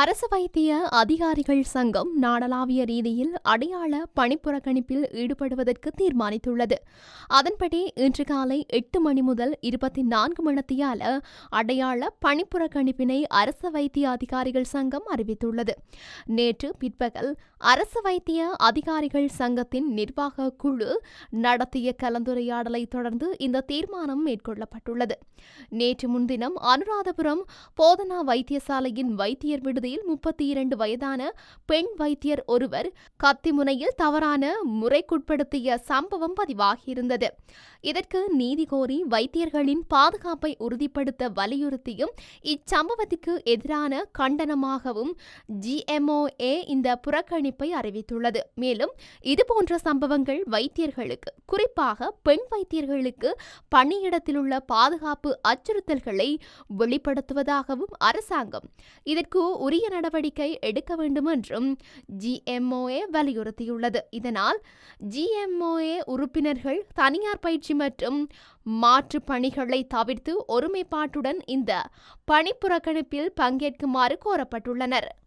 அரசு வைத்திய அதிகாரிகள் சங்கம் நாடளாவிய ரீதியில் அடையாள பணிப்புறக்கணிப்பில் ஈடுபடுவதற்கு தீர்மானித்துள்ளது. அதன்படி இன்று காலை எட்டு மணி முதல் இருபத்தி நான்கு மணித்தியால அடையாள பணிப்புறக்கணிப்பினை அரசு வைத்திய அதிகாரிகள் சங்கம் அறிவித்துள்ளது. நேற்று பிற்பகல் அரசு வைத்திய அதிகாரிகள் சங்கத்தின் நிர்வாக குழு நடத்திய கலந்துரையாடலை தொடர்ந்து இந்த தீர்மானம் மேற்கொள்ளப்பட்டுள்ளது. நேற்று முன்தினம் அனுராதபுரம் போதனா வைத்தியசாலையின் வைத்தியர் பகுதியில் முப்பத்தி இரண்டு வயதான பெண் வைத்தியர் ஒருவர் கத்திமுனையில் தவறான முறைக்குட்படுத்திய சம்பவம் பதிவாகியிருந்தது. இதற்கு நீதி கோரி வைத்தியர்களின் பாதுகாப்பை உறுதிப்படுத்த வலியுறுத்தியும் இச்சம்பவத்திற்கு எதிரான கண்டனமாகவும் ஜிஎம்ஓஏ இந்த புறக்கணிப்பை அறிவித்துள்ளது. மேலும் இதுபோன்ற சம்பவங்கள் வைத்தியர்களுக்கு குறிப்பாக பெண் வைத்தியர்களுக்கு பணியிடத்தில் உள்ள பாதுகாப்பு அச்சுறுத்தல்களை வெளிப்படுத்துவதாகவும் அரசாங்கம் இதற்கு உரிய உரிய நடவடிக்கை எடுக்க வேண்டும் என்றும் ஜிஎம்ஓஏ வலியுறுத்தியுள்ளது. இதனால் ஜிஎம்ஓஏ உறுப்பினர்கள் தனியார் பயிற்சி மற்றும் மாற்று பணிகளை தவிர்த்து ஒருமைப்பாட்டுடன் இந்த பணிப்புறக்கணிப்பில் பங்கேற்குமாறு கோரப்பட்டுள்ளனர்.